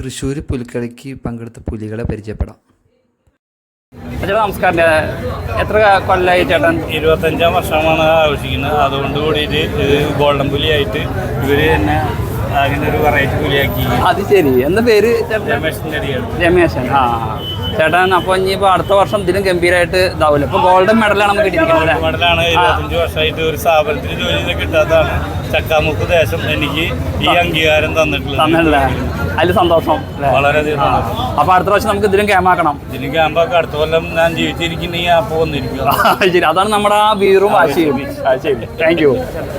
തൃശ്ശൂർ പുലിക്കളിക്ക് പങ്കെടുത്ത പുലികളെ പരിചയപ്പെടാം. ചേട്ടാ നമസ്കാരം. എത്ര കൊല്ലമായി ചേട്ടൻ? ഇരുപത്തഞ്ചാം വർഷമാണ് ആഘോഷിക്കുന്നത്. അതുകൊണ്ട് കൂടിയിട്ട് ഇത് ഗോൾഡൻ പുലിയായിട്ട് ഇവർ തന്നെ അങ്ങനെ ഒരു വെറൈറ്റി പുലിയാക്കി. അത് ശരി. എന്ന പേര് രമേശന്റെ അടിയാണ്. രമേശൻ. ആ. ചേട്ടൻ അപ്പൊ ഇനിയിപ്പോ അടുത്ത വർഷം ഇതിലും ഗംഭീരമായിട്ട് ഇതാവില്ല ഇപ്പൊ ഗോൾഡൻ മെഡലാണ് നമുക്ക് കിട്ടിയിരിക്കുന്നത് മെഡലാണ് ഇരുപത്തഞ്ച് വർഷമായിട്ട് ഒരു സ്ഥാപനത്തിൽ ജോലി ചെയ്ത് കിട്ടാത്തതാണ് ചക്കാമുക്ക് ദേശം എനിക്ക് ഈ അംഗീകാരം തന്നിട്ടുള്ളത്. അതിൽ സന്തോഷം വളരെയധികം അപ്പൊ അടുത്ത പ്രാവശ്യം നമുക്ക് ഇതിലും ക്യാമാക്കണം ഇതിലും ക്യാമ്പൊക്കെ അടുത്ത കൊല്ലം ഞാൻ ജീവിച്ചിരിക്കുന്നെങ്കിൽ ആ ശരി. അതാണ് നമ്മുടെ ആ വീറും വാശിയും ആ, ശരി. താങ്ക് യു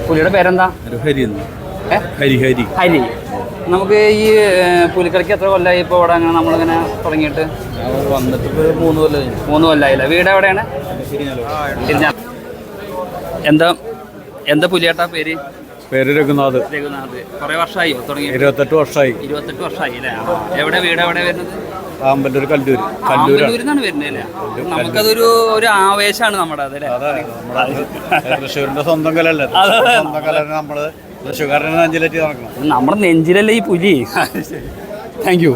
പുലിയുടെ പേരെന്താ? ഹരി ഹരി. ഹരി. നമുക്ക് ഈ പുലിക്കളിക്ക് എത്ര കൊല്ലായി ഇപ്പോൾ ഇവിടെ അങ്ങനെ നമ്മളിങ്ങനെ തുടങ്ങിയിട്ട്? വന്നിട്ട് ഇപ്പോൾ മൂന്ന് കൊല്ലം മൂന്ന് കൊല്ലമായില്ല വീട് എവിടെയാണ്? എന്താ എന്താ പുലിയേട്ടാ പേര്? പേര് രഘുനാഥ്. രഘുനാഥ്. കുറെ വർഷമായോ തുടങ്ങി ഇരുപത്തെട്ട് വർഷമായി ഇരുപത്തെട്ട് വർഷമായി അല്ലേ? എവിടെ വീട് എവിടെ വരുന്നത്? ആമ്പല്ലൂർ കല്ലൂർ ആമ്പല്ലൂരിന്നാണ് വരുന്നത് അല്ലേ നമുക്കതൊരു ഒരു ആവേശമാണ് നമ്മുടെ അതല്ലേ തൃശ്ശൂരിന്റെ സ്വന്തം കലല്ലേ സ്വന്തം കല നമ്മൾ നമ്മുടെ നെഞ്ചിലല്ലേ ഈ പുലി? താങ്ക് യു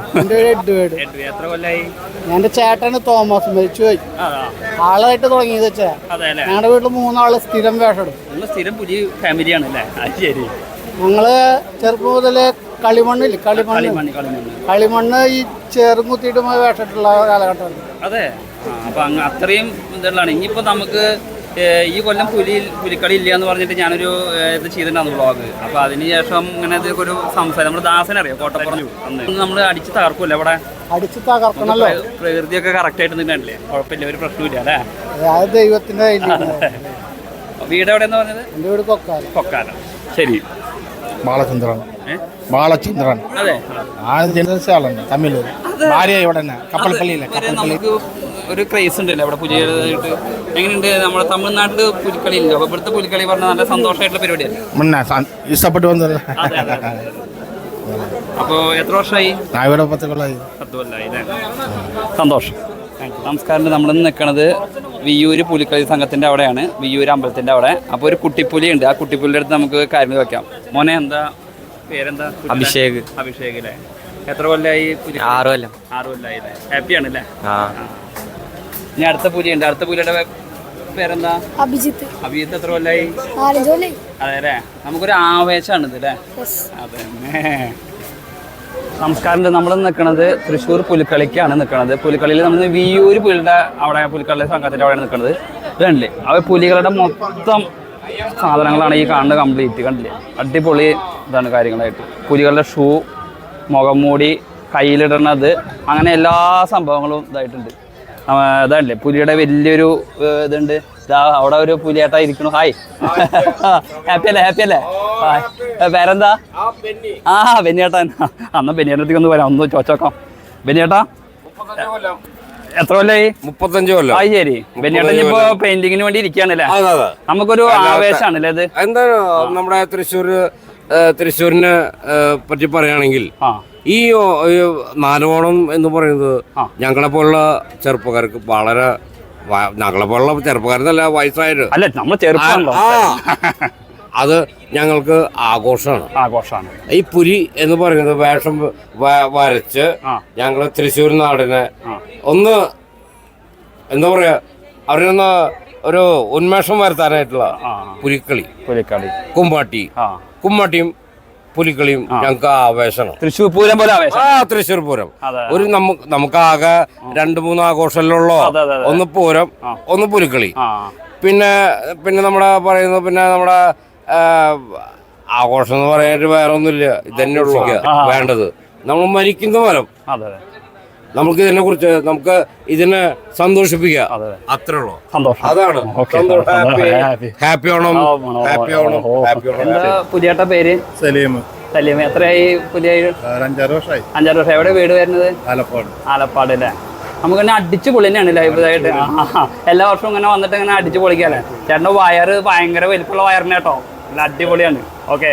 എത്ര കൊല്ലായി? എന്റെ ചേട്ടന് തോമസ് മരിച്ചു പോയി. ആളായിട്ട് തുടങ്ങിയത് വെച്ചാ. അതെ അല്ലേ? ഞങ്ങളുടെ വീട്ടിൽ മൂന്നാൾ സ്ഥിരം വേഷം സ്ഥിരം പുലി ഫാമിലിയാണ് ശരി. ഞങ്ങൾ ചെറുപ്പം മുതലേ കളിമണ്ണില്ല കളിമണ്ണ്. കളിമണ്ണ് കളിമണ്ണ്. കളിമണ്ണ് ഈ ചേറും കുത്തിയിട്ട് വേഷം ഇട്ടുള്ള കാലഘട്ടമാണ് അതെ. അപ്പൊ അത്രയും ഇതുള്ളതാണ്. ഇനിയിപ്പോ നമുക്ക് ഈ കൊല്ലം പുലി പുലിക്കളി ഇല്ല എന്ന് പറഞ്ഞിട്ട് ഞാനൊരു ഇത് ചെയ്തിട്ടുണ്ടായിരുന്നു വ്ളോഗ്. അപ്പൊ അതിനുശേഷം ഇങ്ങനെ ഒരു സംസാരം. നമ്മുടെ ദാസനെ അറിയാം? കോട്ടപ്പുറം. അന്ന്. നമ്മൾ അടിച്ച് തകർക്കൂല അവിടെ? അടിച്ച് തകർക്കണല്ലോ. പ്ര- പ്രകൃതിയൊക്കെ കറക്റ്റ് ആയിട്ട് നിന്നില്ലേ കുഴപ്പമില്ല ഒരു പ്രശ്നമില്ല അല്ലേ? ദൈവത്തിന്റെ. വീട് എവിടെയെന്ന് പറഞ്ഞത്? എന്റെ വീട് കൊക്കാല കൊക്കാലം ശരി. ബാലചന്ദ്രൻ. ബാലചന്ദ്രൻ. അതെ. ആ ജനിച്ച ആളുണ്ട് തമിഴ് ഭാര്യ ഇവിടെ തന്നെ. കപ്പൽപ്പള്ളിയിലെ കപ്പൽപ്പള്ളി. ഒരു ക്രേസ് ഉണ്ടല്ലോ അവിടെ പുലികളായിട്ട്. എങ്ങനെയുണ്ട് നമ്മുടെ തമിഴ്നാട്ടിൽ പുലിക്കളി ഇല്ല അപ്പൊ ഇവിടുത്തെ പുലിക്കളി പറഞ്ഞാൽ നല്ല സന്തോഷമായിട്ടുള്ള പരിപാടിയാണ് ഇഷ്ടപ്പെട്ടു വന്നല്ലോ. അതെ, അതെ. അപ്പോ എത്ര വർഷമായി ഇവിടെ പത്ത് കൊല്ലായി. പത്ത് സന്തോഷം. നമസ്കാരം. നമ്മൾ നിൽക്കുന്നത് വിയൂര് പുലിക്കളി സംഘത്തിന്റെ അവിടെയാണ്. വിയൂര് അമ്പലത്തിന്റെ അവിടെ. അപ്പോൾ ഒരു കുട്ടിപ്പുലി ഉണ്ട് ആ കുട്ടിപ്പുലിയുടെ അടുത്ത് നമുക്ക് കാര്യങ്ങൾ വെക്കാം. മോനെ എന്താ പേരെന്താ? അഭിഷേക്. അഭിഷേക് അല്ലേ? എത്ര കൊല്ലായി പുലി ആറ് കൊല്ലം. ആറ് കൊല്ലായി അല്ലേ? ഹാപ്പിയാണ് അല്ലേ ആ. ഇനി അടുത്ത പൂജയുണ്ട്. അടുത്ത പൂജയുടെ പേരെന്താ? അഭിജിത്ത്. അഭിജിത്ത് എത്ര കൊല്ലായി? അതെ അല്ലേ നമുക്കൊരു ആവേശമാണ് ഇത് അല്ലേ അതെ നമസ്കാരം നമ്മൾ നിൽക്കുന്നത് തൃശ്ശൂർ പുലിക്കളിക്കാണ് നിൽക്കുന്നത് പുലിക്കളിയിൽ നമ്മൾ വിയൂര് പുലിയുടെ അവിടെ പുലിക്കളി സംഘത്തിന്റെ അവിടെയാണ് നിൽക്കുന്നത് കണ്ടില്ലേ അവ പുലികളുടെ മൊത്തം സാധനങ്ങളാണ് ഈ കാണുന്നത് കംപ്ലീറ്റ് കണ്ടില്ലേ? അടിപൊളി ഇതാണ് കാര്യങ്ങളായിട്ട്. പുലികളുടെ ഷൂ മുഖം മൂടി കയ്യിലിടുന്നത് അങ്ങനെ എല്ലാ സംഭവങ്ങളും ഇതായിട്ടുണ്ട്. ഇതല്ലേ പുലിയുടെ വലിയൊരു ഇതുണ്ട്. ഇതാ അവിടെ ഒരു പുലിയേട്ടാ ഇരിക്കണു. ഹായ് ഹാപ്പി അല്ലേ ഹാപ്പി അല്ലേ? ഹായ് ഏ, പേരെന്താ? ആ ബെന്നിയേട്ടാ അന്ന് ബെന്നിയേട്ടത്തേക്ക് ഒന്ന് വരാം ഒന്ന് ചോച്ചോക്കാം ബെന്നിയേട്ടാ എത്ര കൊല്ലായി? മുപ്പത്തഞ്ച് കൊല്ലം. ആ ശരി. ബെന്നിയേട്ടൻ ഇപ്പൊ പെയിന്റിങ്ങിന് വേണ്ടി ഇരിക്കുകയാണല്ലേ? അതെ അതെ. നമുക്കൊരു ആവേശാണല്ലേ ഇത്? എന്താ നമ്മുടെ തൃശ്ശൂർ തൃശ്ശൂരിനെ പറ്റി പറയുകയാണെങ്കിൽ ഈ നാലോണം എന്ന് പറയുന്നത് ഞങ്ങളെ പോലുള്ള ചെറുപ്പക്കാർക്ക് വളരെ ഞങ്ങളെ പോലുള്ള ചെറുപ്പക്കാരെന്നല്ല വയസ്സായത്. അല്ല നമ്മൾ അത് ഞങ്ങൾക്ക് ആഘോഷമാണ്. ആഘോഷമാണ്. ഈ പുരി എന്ന് പറയുന്നത് വേഷം വരച്ച് ഞങ്ങൾ തൃശ്ശൂർ നാടിനെ ഒന്ന് എന്താ പറയാ അവരൊന്ന് ഒരു ഉന്മേഷം വരുത്താനായിട്ടുള്ള പുലിക്കളി. പുലിക്കളി. കുമ്പാട്ടി. ആ. കുമ്മാട്ടിയും പുലിക്കളിയും ഞങ്ങൾക്ക് ആവേശമാണ്. തൃശ്ശൂർ പൂരം പോലെ ആ തൃശ്ശൂർ പൂരം. ഒരു നമുക്ക് നമുക്ക് ആകെ രണ്ട് മൂന്ന് ആഘോഷമല്ലോ. ഒന്ന് പൂരം ഒന്ന് പുലിക്കളി. പിന്നെ പിന്നെ നമ്മുടെ പറയുന്നത് പിന്നെ നമ്മുടെ ആഘോഷം എന്ന് പറയാനായിട്ട് വേറെ ഒന്നുമില്ല ഇതന്നെ ഉള്ളൂ. വേണ്ടത്. നമ്മൾ മരിക്കുന്ന മരം അതെ. നമുക്ക് ഇതിനെ കുറിച്ച് നമുക്ക് ഇതിനെ സന്തോഷിപ്പിക്കുക. അതെ അതെ. അത്രേ ഉള്ളൂ. സന്തോഷം. അതാണ്. Happy. Onam happy Onam. Happy Onam എന്താ പേര്? സലീം. സലീം. എത്രയായി പുലിയായി അഞ്ചാറ് വർഷമായി അഞ്ചാറ് വർഷം എവിടെ വീട് വരുന്നത്? ആലപ്പാട്. ആലപ്പാട് അല്ലേ? നമുക്ക് ഇങ്ങനെ അടിച്ചു പൊളി ലൈഫ് ലൈവായിട്ട് എല്ലാ വർഷവും ഇങ്ങനെ വന്നിട്ട് ഇങ്ങനെ അടിച്ചു പൊളിക്കാല്ലേ ചേട്ടന്റെ വയറ് ഭയങ്കര വലിപ്പമുള്ള വയറിന് കേട്ടോ. നല്ല അടിപൊളിയാണ്. ഓക്കെ.